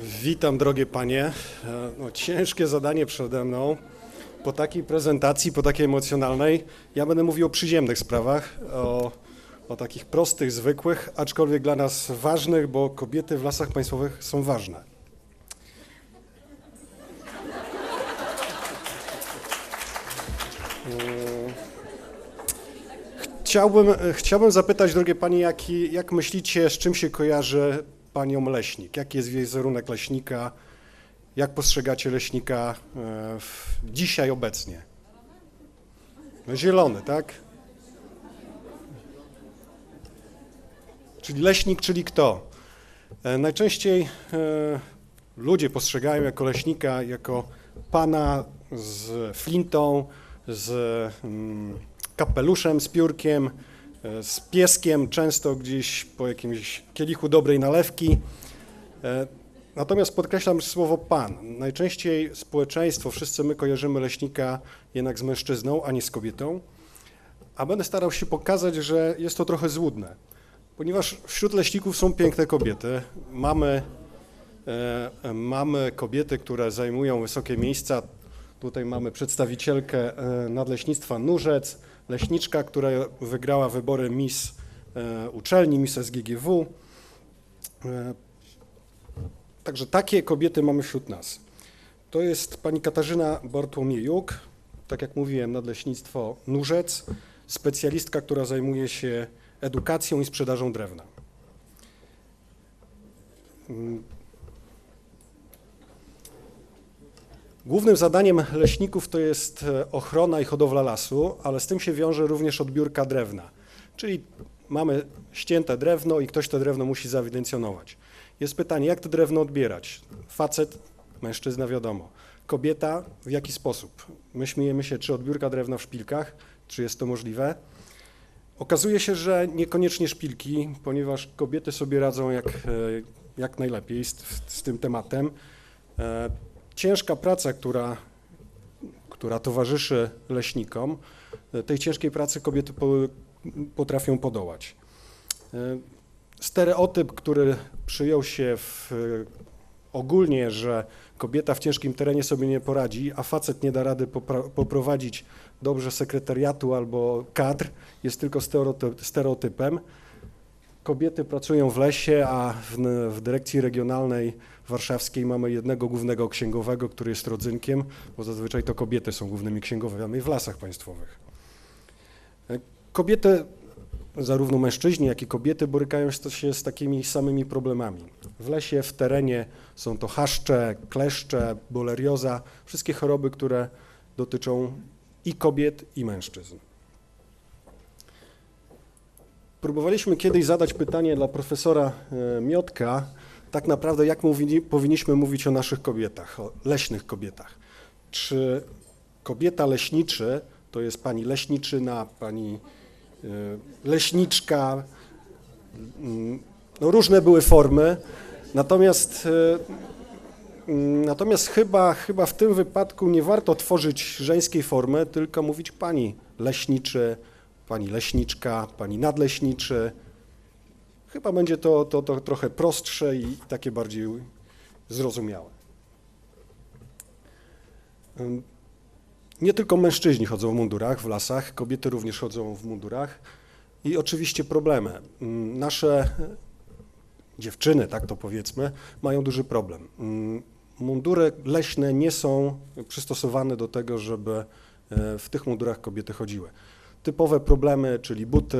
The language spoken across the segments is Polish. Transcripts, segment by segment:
Witam, drogie panie. E, No, ciężkie zadanie przede mną. Po takiej prezentacji, po takiej emocjonalnej, ja będę mówił o przyziemnych sprawach, o, o takich prostych, zwykłych, aczkolwiek dla nas ważnych, bo kobiety w lasach państwowych są ważne. Mm. Chciałbym, chciałbym zapytać, drogie panie, jaki, jak myślicie, z czym się kojarzy panią leśnik? Jaki jest wizerunek leśnika? Jak postrzegacie leśnika e, w, dzisiaj, obecnie? No, zielony, tak? Czyli leśnik, czyli kto? E, Najczęściej e, ludzie postrzegają jako leśnika, jako pana z flintą, z mm, kapeluszem, z piórkiem, z pieskiem, często gdzieś po jakimś kielichu dobrej nalewki. E, Natomiast podkreślam słowo pan. Najczęściej społeczeństwo, wszyscy my kojarzymy leśnika jednak z mężczyzną, a nie z kobietą. A będę starał się pokazać, że jest to trochę złudne, ponieważ wśród leśników są piękne kobiety. Mamy, e, mamy kobiety, które zajmują wysokie miejsca. Tutaj mamy przedstawicielkę e, nadleśnictwa Nurzec, leśniczka, która wygrała wybory Miss e, uczelni, Miss SGGW. E, Także takie kobiety mamy wśród nas. To jest pani Katarzyna Bartłomiejuk, tak jak mówiłem, nadleśnictwo Nurzec, specjalistka, która zajmuje się edukacją i sprzedażą drewna. Głównym zadaniem leśników to jest e, ochrona i hodowla lasu, ale z tym się wiąże również odbiórka drewna. Czyli mamy ścięte drewno i ktoś to drewno musi zaewidencjonować. Jest pytanie, jak to drewno odbierać? Facet, mężczyzna wiadomo. Kobieta w jaki sposób? My śmiejemy się, czy odbiórka drewna w szpilkach, czy jest to możliwe? Okazuje się, że niekoniecznie szpilki, ponieważ kobiety sobie radzą jak, e, jak najlepiej z, z tym tematem. Ciężka praca, która, która towarzyszy leśnikom, tej ciężkiej pracy kobiety po, potrafią podołać. E, Stereotyp, który przyjął się w, ogólnie, że kobieta w ciężkim terenie sobie nie poradzi, a facet nie da rady poprowadzić dobrze sekretariatu albo kadr, jest tylko stereotyp, stereotypem. Kobiety pracują w lesie, a w, w dyrekcji regionalnej warszawskiej mamy jednego głównego księgowego, który jest rodzynkiem, bo zazwyczaj to kobiety są głównymi księgowymi w lasach państwowych. E, Kobiety zarówno mężczyźni, jak i kobiety borykają się z takimi samymi problemami. W lesie, w terenie są to chaszcze, kleszcze, bolerioza, wszystkie choroby, które dotyczą i kobiet, i mężczyzn. Próbowaliśmy kiedyś zadać pytanie dla profesora e, Miotka, tak naprawdę jak mówi, powinniśmy mówić o naszych kobietach, o leśnych kobietach. Czy kobieta leśniczy to jest pani leśniczyna, pani e, leśniczka, mm, no różne były formy, natomiast, e, mm, natomiast chyba, chyba w tym wypadku nie warto tworzyć żeńskiej formy, tylko mówić pani leśniczy, pani leśniczka, pani nadleśniczy. Chyba będzie to, to, to trochę prostsze i takie bardziej zrozumiałe. Nie tylko mężczyźni chodzą w mundurach w lasach, kobiety również chodzą w mundurach i oczywiście problemy. Nasze dziewczyny, tak to powiedzmy, mają duży problem. Mundury leśne nie są przystosowane do tego, żeby e, w tych mundurach kobiety chodziły. Typowe problemy, czyli buty,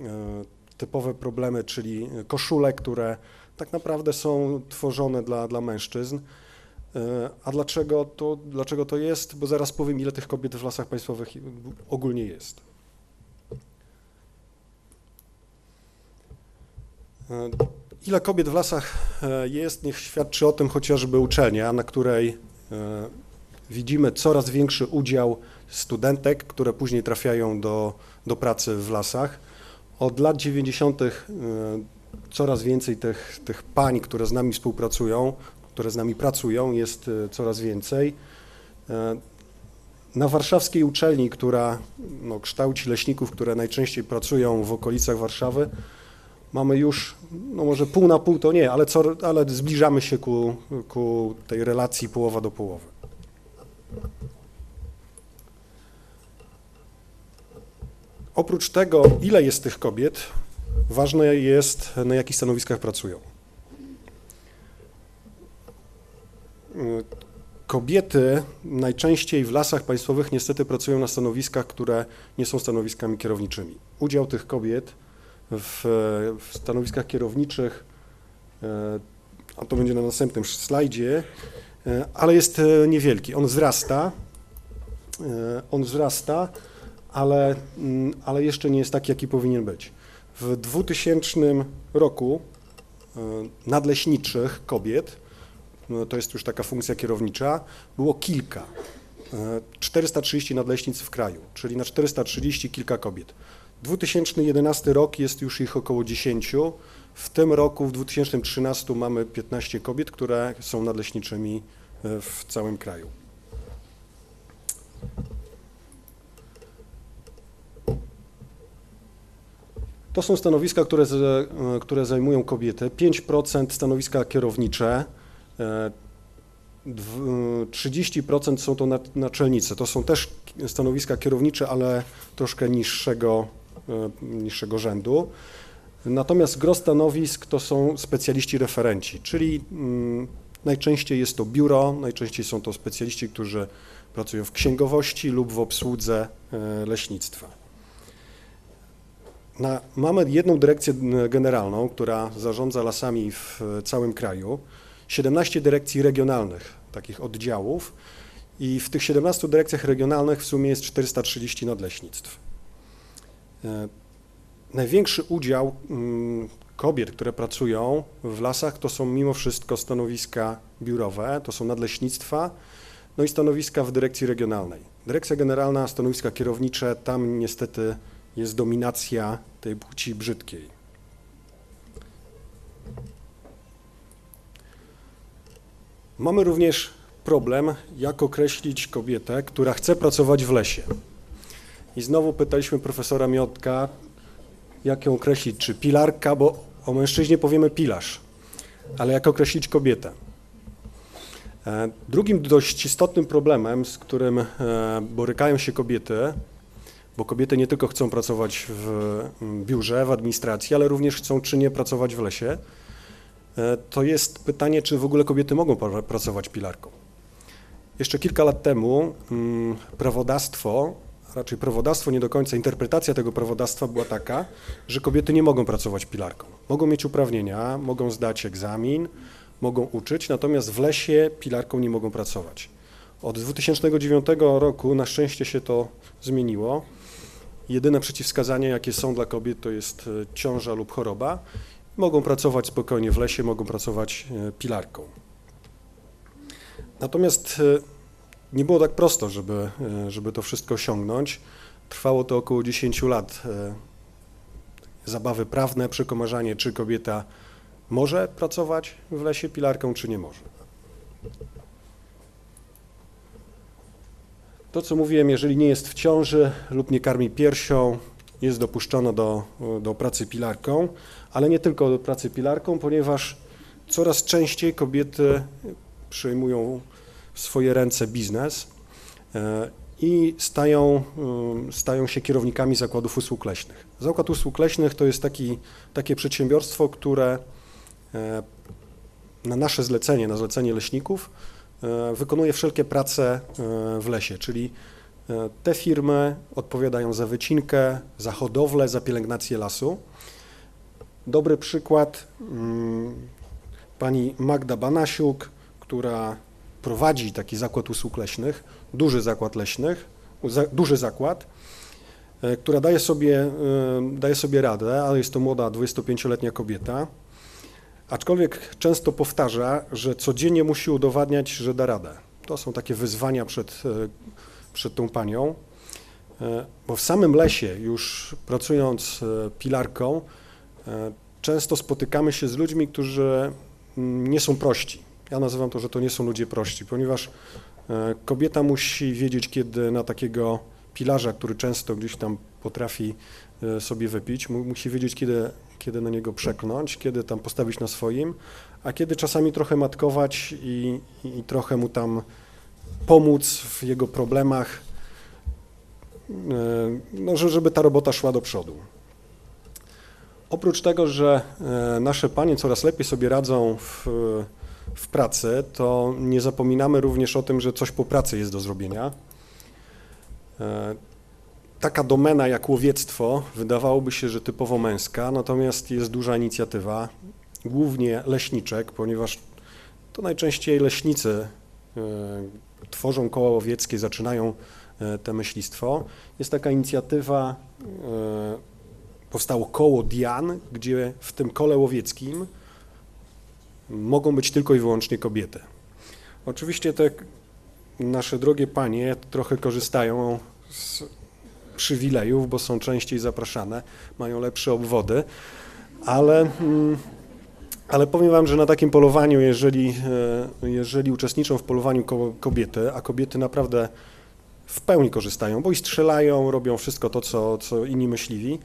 e, typowe problemy, czyli koszule, które tak naprawdę są tworzone dla, dla mężczyzn. E, A dlaczego to, dlaczego to jest? Bo zaraz powiem, ile tych kobiet w lasach państwowych ogólnie jest. E, Ile kobiet w lasach e, jest, niech świadczy o tym chociażby uczelnia, na której widzimy coraz większy udział studentek, które później trafiają do, do pracy w lasach. Od lat 90. e, coraz więcej tych, tych pań, które z nami współpracują, które z nami pracują, jest e, coraz więcej. E, Na warszawskiej uczelni, która no, kształci leśników, które najczęściej pracują w okolicach Warszawy, mamy już, no może pół na pół to nie, ale, co, ale zbliżamy się ku, ku tej relacji połowa do połowy. Oprócz tego, ile jest tych kobiet, ważne jest, na jakich stanowiskach pracują. Kobiety najczęściej w lasach państwowych niestety pracują na stanowiskach, które nie są stanowiskami kierowniczymi. Udział tych kobiet w, w stanowiskach kierowniczych, e, a to będzie na następnym slajdzie, e, ale jest e, niewielki. On wzrasta, on wzrasta, ale, mm, ale jeszcze nie jest taki, jaki powinien być. W 2000 roku nadleśniczych kobiet, no to jest już taka funkcja kierownicza, było kilka. 430 nadleśnic w kraju, czyli na 430 kilka kobiet. 2011 rok jest już ich około 10. W tym roku, w 2013 mamy 15 kobiet, które są nadleśniczymi e, w całym kraju. To są stanowiska, które, e, które zajmują kobiety. 5% stanowiska kierownicze, 30% e, są to naczelnice. To są też stanowiska kierownicze, ale troszkę niższego E, niższego rzędu. Natomiast gros stanowisk to są specjaliści referenci, czyli mm, najczęściej jest to biuro, najczęściej są to specjaliści, którzy pracują w księgowości lub w obsłudze leśnictwa. Na, mamy jedną dyrekcję generalną, która zarządza lasami w całym kraju, 17 dyrekcji regionalnych, takich oddziałów i w tych 17 dyrekcjach regionalnych w sumie jest 430 nadleśnictw. E, największy udział mm, kobiet, które pracują w lasach, to są mimo wszystko stanowiska biurowe, to są nadleśnictwa, no i stanowiska w dyrekcji regionalnej. Dyrekcja generalna, stanowiska kierownicze, tam niestety jest dominacja tej płci brzydkiej. Mamy również problem, jak określić kobietę, która chce pracować w lesie. I znowu pytaliśmy profesora Miotka, jak ją określić, czy pilarka, bo o mężczyźnie powiemy pilarz, ale jak określić kobietę. E, drugim dość istotnym problemem, z którym e, borykają się kobiety, bo kobiety nie tylko chcą pracować w mm, biurze, w administracji, ale również chcą czynnie pracować w lesie, e, to jest pytanie, czy w ogóle kobiety mogą pracować pilarką. Jeszcze kilka lat temu mm, prawodawstwo raczej prawodawstwo, nie do końca interpretacja tego prawodawstwa była taka, że kobiety nie mogą pracować pilarką. Mogą mieć uprawnienia, mogą zdać egzamin, mogą uczyć, natomiast w lesie pilarką nie mogą pracować. Od 2009 roku na szczęście się to zmieniło. Jedyne przeciwwskazania, jakie są dla kobiet, to jest e, ciąża lub choroba. Mogą pracować spokojnie w lesie, mogą pracować e, pilarką. Natomiast e, nie było tak prosto, żeby, żeby to wszystko osiągnąć. Trwało to około 10 lat. Zabawy prawne, przekomarzanie, czy kobieta może pracować w lesie pilarką, czy nie może. To, co mówiłem, jeżeli nie jest w ciąży lub nie karmi piersią, jest dopuszczona do, do pracy pilarką, ale nie tylko do pracy pilarką, ponieważ coraz częściej kobiety przejmują w swoje ręce biznes e, i stają, e, stają się kierownikami zakładów usług leśnych. Zakład usług leśnych to jest taki, takie przedsiębiorstwo, które e, na nasze zlecenie, na zlecenie leśników wykonuje wszelkie prace w lesie, czyli te firmy odpowiadają za wycinkę, za hodowlę, za pielęgnację lasu. Dobry przykład mm, pani Magda Banasiuk, która prowadzi taki zakład usług leśnych, duży zakład leśnych, duży zakład, e, która daje sobie, e, daje sobie radę, ale jest to młoda 25-letnia kobieta, aczkolwiek często powtarza, że codziennie musi udowadniać, że da radę. To są takie wyzwania przed, e, przed tą panią, bo w samym lesie, już pracując pilarką, często spotykamy się z ludźmi, którzy mm, nie są prości ja nazywam to, że to nie są ludzie prości, ponieważ e, kobieta musi wiedzieć, kiedy na takiego pilarza, który często gdzieś tam potrafi e, sobie wypić, musi wiedzieć, kiedy, kiedy na niego przeklnąć, kiedy tam postawić na swoim, a kiedy czasami trochę matkować i, i, trochę mu tam pomóc w jego problemach, e, no, żeby ta robota szła do przodu. Oprócz tego, że e, nasze panie coraz lepiej sobie radzą w, w pracy, to nie zapominamy również o tym, że coś po pracy jest do zrobienia. E, taka domena jak łowiectwo wydawałoby się, że typowo męska, natomiast jest duża inicjatywa, głównie leśniczek, ponieważ to najczęściej leśnicy e, tworzą koła łowieckie, zaczynają te myślistwo. Jest taka inicjatywa powstało koło Dian, gdzie w tym kole łowieckim mogą być tylko i wyłącznie kobiety. Oczywiście te nasze drogie panie trochę korzystają z przywilejów, bo są częściej zapraszane, mają lepsze obwody, ale, mm, ale powiem Wam, że na takim polowaniu, jeżeli, e, jeżeli uczestniczą w polowaniu kobiety, a kobiety naprawdę w pełni korzystają, bo i strzelają, robią wszystko to, co, co inni myśliwi,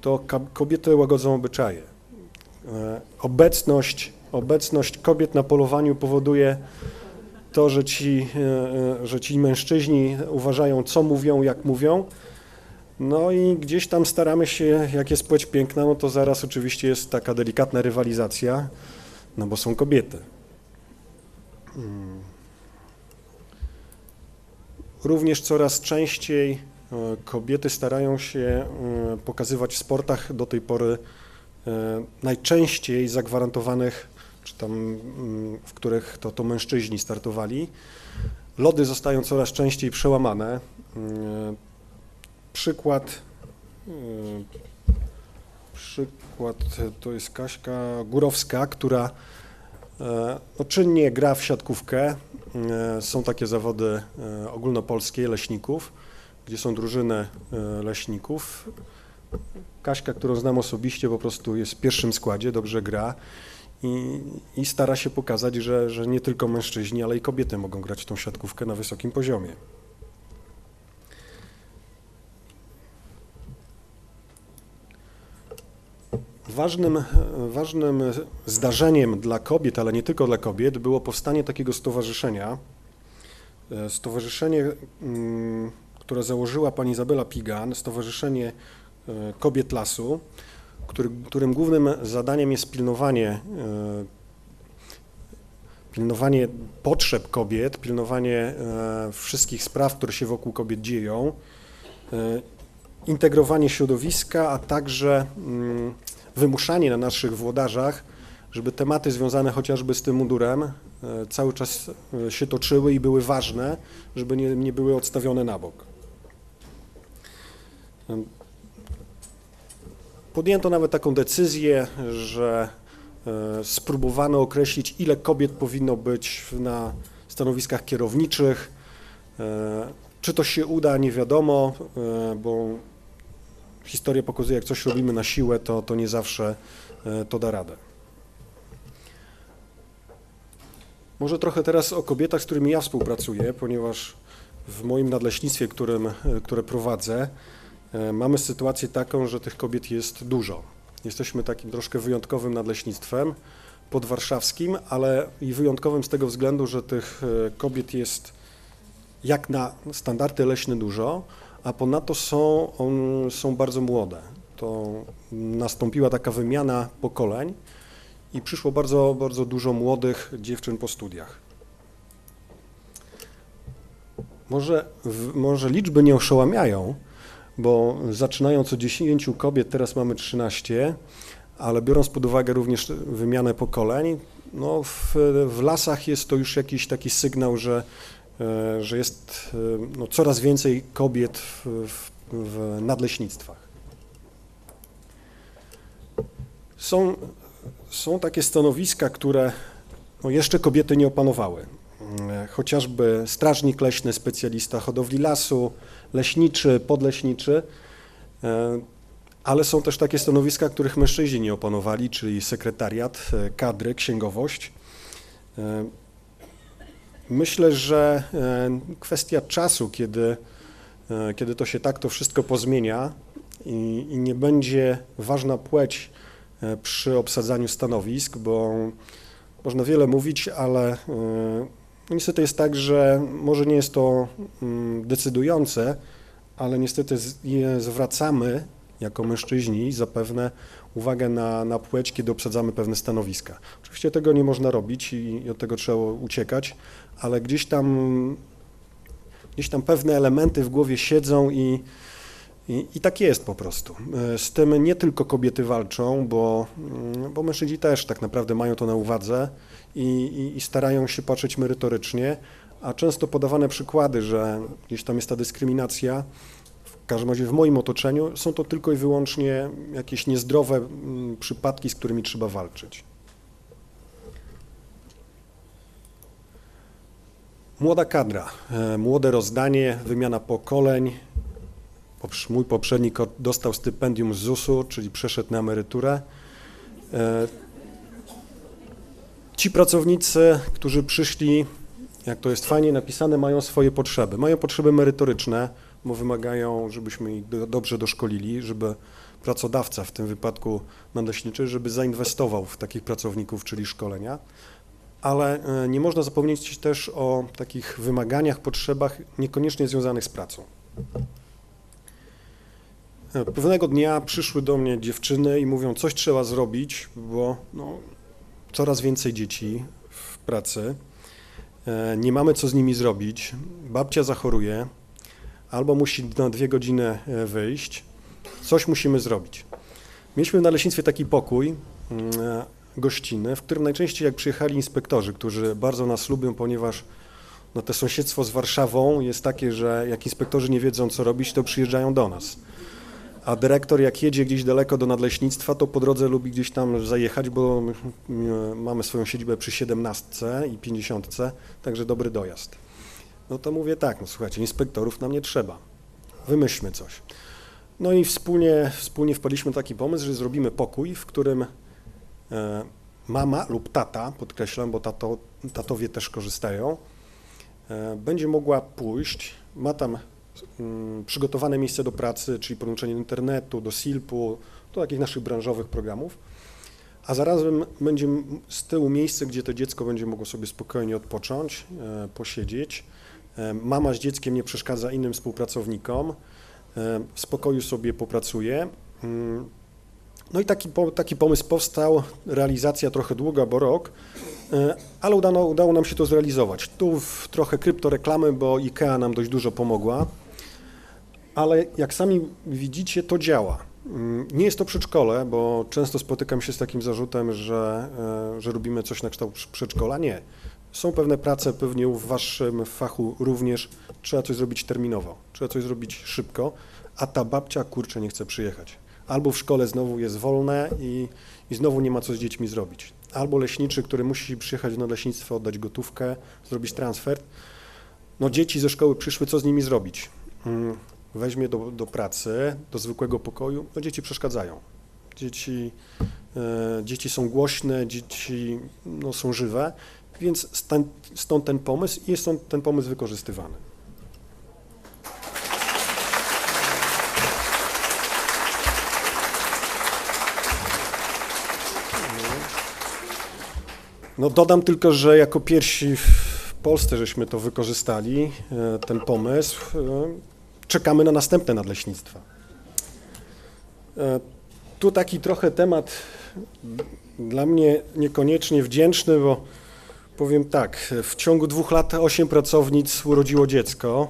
to kobiety łagodzą obyczaje. E, obecność, obecność kobiet na polowaniu powoduje to, że ci, e, że ci mężczyźni uważają, co mówią, jak mówią. No i gdzieś tam staramy się, jak jest płeć piękna, no to zaraz oczywiście jest taka delikatna rywalizacja, no bo są kobiety. Hmm. Również coraz częściej E, kobiety starają się e, pokazywać w sportach do tej pory e, najczęściej zagwarantowanych, czy tam mm, w których to, to mężczyźni startowali. Lody zostają coraz częściej przełamane. Przykład, przykład to jest Kaśka Górowska, która no, czynnie gra w siatkówkę. Są takie zawody ogólnopolskie leśników gdzie są drużyny e, leśników. Kaśka, którą znam osobiście, po prostu jest w pierwszym składzie, dobrze gra i, i stara się pokazać, że, że nie tylko mężczyźni, ale i kobiety mogą grać w tą siatkówkę na wysokim poziomie. Ważnym, ważnym zdarzeniem dla kobiet, ale nie tylko dla kobiet, było powstanie takiego stowarzyszenia. E, stowarzyszenie mm, które założyła pani Izabela Pigan, Stowarzyszenie e, Kobiet Lasu, który, którym głównym zadaniem jest pilnowanie, e, pilnowanie potrzeb kobiet, pilnowanie wszystkich spraw, które się wokół kobiet dzieją, integrowanie środowiska, a także mm, wymuszanie na naszych włodarzach, żeby tematy związane chociażby z tym mundurem cały czas się toczyły i były ważne, żeby nie, nie były odstawione na bok. Podjęto nawet taką decyzję, że e, spróbowano określić, ile kobiet powinno być na stanowiskach kierowniczych. E, czy to się uda, nie wiadomo, e, bo historia pokazuje, jak coś robimy na siłę, to, to nie zawsze to da radę. Może trochę teraz o kobietach, z którymi ja współpracuję, ponieważ w moim nadleśnictwie, którym, które prowadzę, E, mamy sytuację taką, że tych kobiet jest dużo. Jesteśmy takim troszkę wyjątkowym nadleśnictwem podwarszawskim, ale i wyjątkowym z tego względu, że tych e, kobiet jest jak na standardy leśne dużo, a ponadto są, on, są bardzo młode. To nastąpiła taka wymiana pokoleń i przyszło bardzo, bardzo dużo młodych dziewczyn po studiach. Może, może liczby nie oszałamiają, bo zaczynając od 10 kobiet, teraz mamy 13, ale biorąc pod uwagę również wymianę pokoleń, no w, w lasach jest to już jakiś taki sygnał, że, że jest e, no, coraz więcej kobiet w, w, w nadleśnictwach. Są, są takie stanowiska, które no, jeszcze kobiety nie opanowały. E, chociażby strażnik leśny, specjalista hodowli lasu, leśniczy, podleśniczy, e, ale są też takie stanowiska, których mężczyźni nie opanowali, czyli sekretariat, e, kadry, księgowość. Myślę, że kwestia czasu, kiedy, kiedy to się tak to wszystko pozmienia i, i nie będzie ważna płeć e, przy obsadzaniu stanowisk, bo można wiele mówić, ale e, niestety jest tak, że może nie jest to mm, decydujące, ale niestety zwracamy jako mężczyźni zapewne uwagę na, na płeć, kiedy obsadzamy pewne stanowiska. Oczywiście tego nie można robić i, i od tego trzeba uciekać, ale gdzieś tam, gdzieś tam pewne elementy w głowie siedzą i, i, i tak jest po prostu. E, Z tym nie tylko kobiety walczą, bo, mm, bo mężczyźni też tak naprawdę mają to na uwadze i, i, i starają się patrzeć merytorycznie, a często podawane przykłady, że gdzieś tam jest ta dyskryminacja, w każdym razie w moim otoczeniu, są to tylko i wyłącznie jakieś niezdrowe mm, przypadki, z którymi trzeba walczyć. Młoda kadra, e, młode rozdanie, wymiana pokoleń. Mój poprzednik dostał stypendium z ZUS-u, czyli przeszedł na emeryturę. E, Ci pracownicy, którzy przyszli, jak to jest fajnie napisane, mają swoje potrzeby. Mają potrzeby merytoryczne, bo wymagają, żebyśmy ich do, dobrze doszkolili, żeby pracodawca, w tym wypadku nadleśniczy, żeby zainwestował w takich pracowników, czyli szkolenia. Ale e, nie można zapomnieć też o takich wymaganiach, potrzebach niekoniecznie związanych z pracą. E, Pewnego dnia przyszły do mnie dziewczyny i mówią, coś trzeba zrobić, bo no, coraz więcej dzieci w pracy, e, nie mamy co z nimi zrobić, babcia zachoruje, albo musi na dwie godziny e, wyjść, coś musimy zrobić. Mieliśmy w naleśnictwie taki pokój mm, e, gościnny, w którym najczęściej jak przyjechali inspektorzy, którzy bardzo nas lubią, ponieważ no, to sąsiedztwo z Warszawą jest takie, że jak inspektorzy nie wiedzą co robić, to przyjeżdżają do nas. A dyrektor jak jedzie gdzieś daleko do nadleśnictwa, to po drodze lubi gdzieś tam zajechać, bo my, mamy swoją siedzibę przy 17 i 50, także dobry dojazd. No to mówię tak, no słuchajcie, inspektorów nam nie trzeba. Wymyślmy coś. No i wspólnie, wspólnie wpadliśmy taki pomysł, że zrobimy pokój, w którym e, mama lub tata, podkreślam, bo tato, tatowie też korzystają, e, będzie mogła pójść, ma tam mm, przygotowane miejsce do pracy, czyli podłączenie do internetu, do SILP-u, do takich naszych branżowych programów, a zarazem będzie z tyłu miejsce, gdzie to dziecko będzie mogło sobie spokojnie odpocząć, e, posiedzieć. Mama z dzieckiem nie przeszkadza innym współpracownikom, w spokoju sobie popracuje. Mm, No i taki, taki pomysł powstał, realizacja trochę długa, bo rok, e, ale udano, udało nam się to zrealizować. Tu w trochę kryptoreklamy, bo IKEA nam dość dużo pomogła, ale jak sami widzicie, to działa. Mm, Nie jest to przedszkole, bo często spotykam się z takim zarzutem, że, e, że robimy coś na kształt prz- przedszkola. Nie. Są pewne prace, pewnie w waszym fachu również trzeba coś zrobić terminowo, trzeba coś zrobić szybko, a ta babcia kurczę nie chce przyjechać. Albo w szkole znowu jest wolne i, i znowu nie ma co z dziećmi zrobić. Albo leśniczy, który musi przyjechać na leśnictwo, oddać gotówkę, zrobić transfer. No dzieci ze szkoły przyszły, co z nimi zrobić? Mm, Weźmie do, do pracy, do zwykłego pokoju, no dzieci przeszkadzają. Dzieci, e, dzieci są głośne, dzieci no, są żywe, więc stąd, ten pomysł i jest stąd ten pomysł wykorzystywany. No dodam tylko, że jako pierwsi w Polsce żeśmy to wykorzystali, e, ten pomysł. E, Czekamy na następne nadleśnictwa. E, Tu taki trochę temat dla mnie niekoniecznie wdzięczny, bo powiem tak, w ciągu dwóch lat osiem pracownic urodziło dziecko.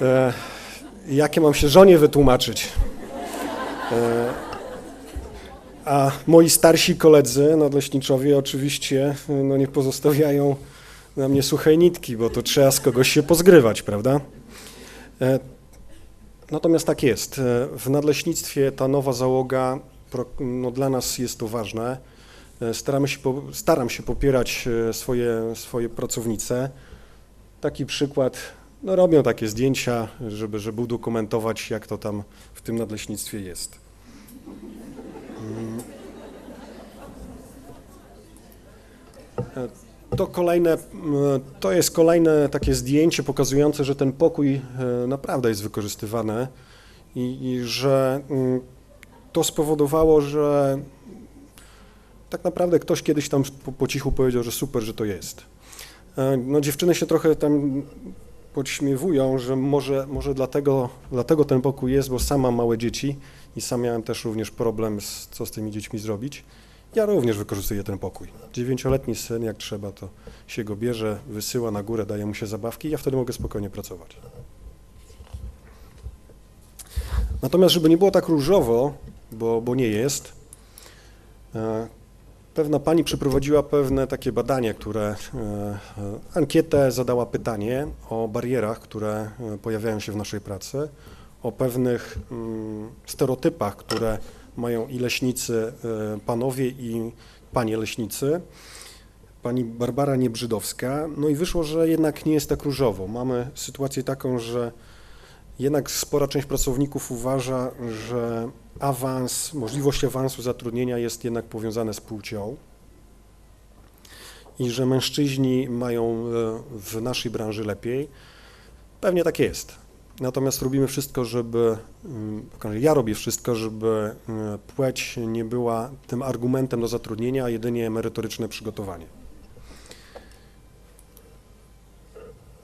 E, Jakie mam się żonie wytłumaczyć? E, A moi starsi koledzy nadleśniczowie oczywiście no nie pozostawiają na mnie suchej nitki, bo to trzeba z kogoś się pozgrywać, prawda? E, Natomiast tak jest. E, W nadleśnictwie ta nowa załoga, no dla nas jest to ważne. E, Staramy się, staram się popierać e, swoje, swoje pracownice. Taki przykład, no robią takie zdjęcia, żeby, żeby udokumentować, jak to tam w tym nadleśnictwie jest. To kolejne, to jest kolejne takie zdjęcie pokazujące, że ten pokój e, naprawdę jest wykorzystywany i, i że mm, to spowodowało, że tak naprawdę ktoś kiedyś tam po, po cichu powiedział, że super, że to jest. E, No dziewczyny się trochę tam podśmiewują, że może, może dlatego, dlatego ten pokój jest, bo sam mam małe dzieci i sam miałem też również problem, z, co z tymi dziećmi zrobić. Ja również wykorzystuję ten pokój. Dziewięcioletni syn, jak trzeba, to się go bierze, wysyła na górę, daje mu się zabawki i ja wtedy mogę spokojnie pracować. Natomiast, żeby nie było tak różowo, bo, bo nie jest, e, pewna pani przeprowadziła pewne takie badanie, które, e, e, ankietę zadała pytanie o barierach, które e, pojawiają się w naszej pracy, o pewnych mm, stereotypach, które mają i leśnicy, panowie i panie leśnicy. Pani Barbara Niebrzydowska, no i wyszło, że jednak nie jest tak różowo. Mamy sytuację taką, że jednak spora część pracowników uważa, że awans, możliwość awansu zatrudnienia jest jednak powiązane z płcią i że mężczyźni mają e, w naszej branży lepiej. Pewnie tak jest. Natomiast robimy wszystko, żeby, mm, ja robię wszystko, żeby e, płeć nie była tym argumentem do zatrudnienia, a jedynie merytoryczne przygotowanie.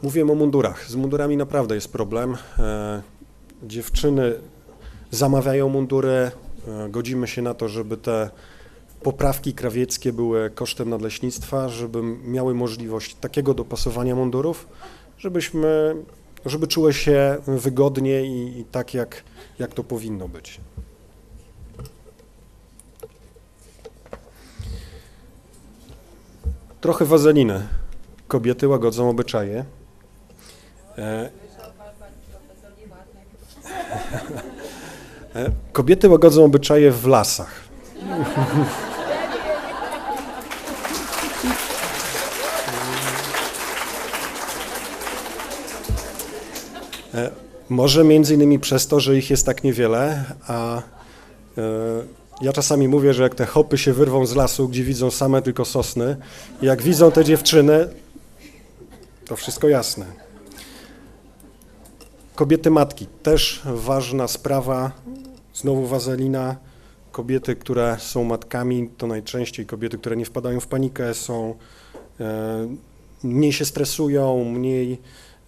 Mówiłem o mundurach. Z mundurami naprawdę jest problem. E, Dziewczyny zamawiają mundury, e, godzimy się na to, żeby te poprawki krawieckie były kosztem nadleśnictwa, żeby miały możliwość takiego dopasowania mundurów, żebyśmy, żeby czuły się wygodnie i, i tak, jak, jak to powinno być. Trochę wazeliny. Kobiety łagodzą obyczaje. E, Kobiety łagodzą obyczaje w lasach. E, Może między innymi przez to, że ich jest tak niewiele, a e, ja czasami mówię, że jak te hopy się wyrwą z lasu, gdzie widzą same tylko sosny, jak widzą te dziewczyny, to wszystko jasne. Kobiety matki, też ważna sprawa, znowu wazelina. Kobiety, które są matkami, to najczęściej kobiety, które nie wpadają w panikę, są e, mniej się stresują, mniej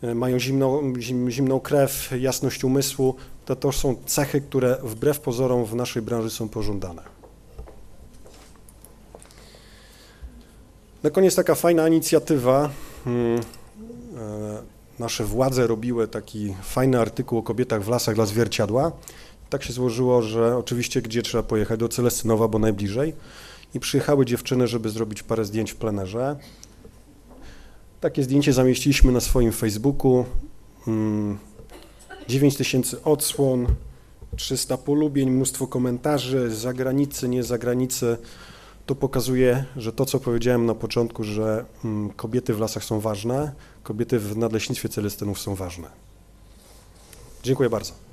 e, mają zimną, zim, zimną krew, jasność umysłu. To, to są cechy, które wbrew pozorom w naszej branży są pożądane. Na koniec taka fajna inicjatywa. Nasze władze robiły taki fajny artykuł o kobietach w lasach dla zwierciadła. Tak się złożyło, że oczywiście gdzie trzeba pojechać? Do Celestynowa, bo najbliżej. I przyjechały dziewczyny, żeby zrobić parę zdjęć w plenerze. Takie zdjęcie zamieściliśmy na swoim Facebooku. Mm, 9 tysięcy odsłon, 300 polubień, mnóstwo komentarzy, z zagranicy, nie z zagranicy. To pokazuje, że to, co powiedziałem na początku, że mm, kobiety w lasach są ważne, kobiety w nadleśnictwie Celestynów są ważne. Dziękuję bardzo.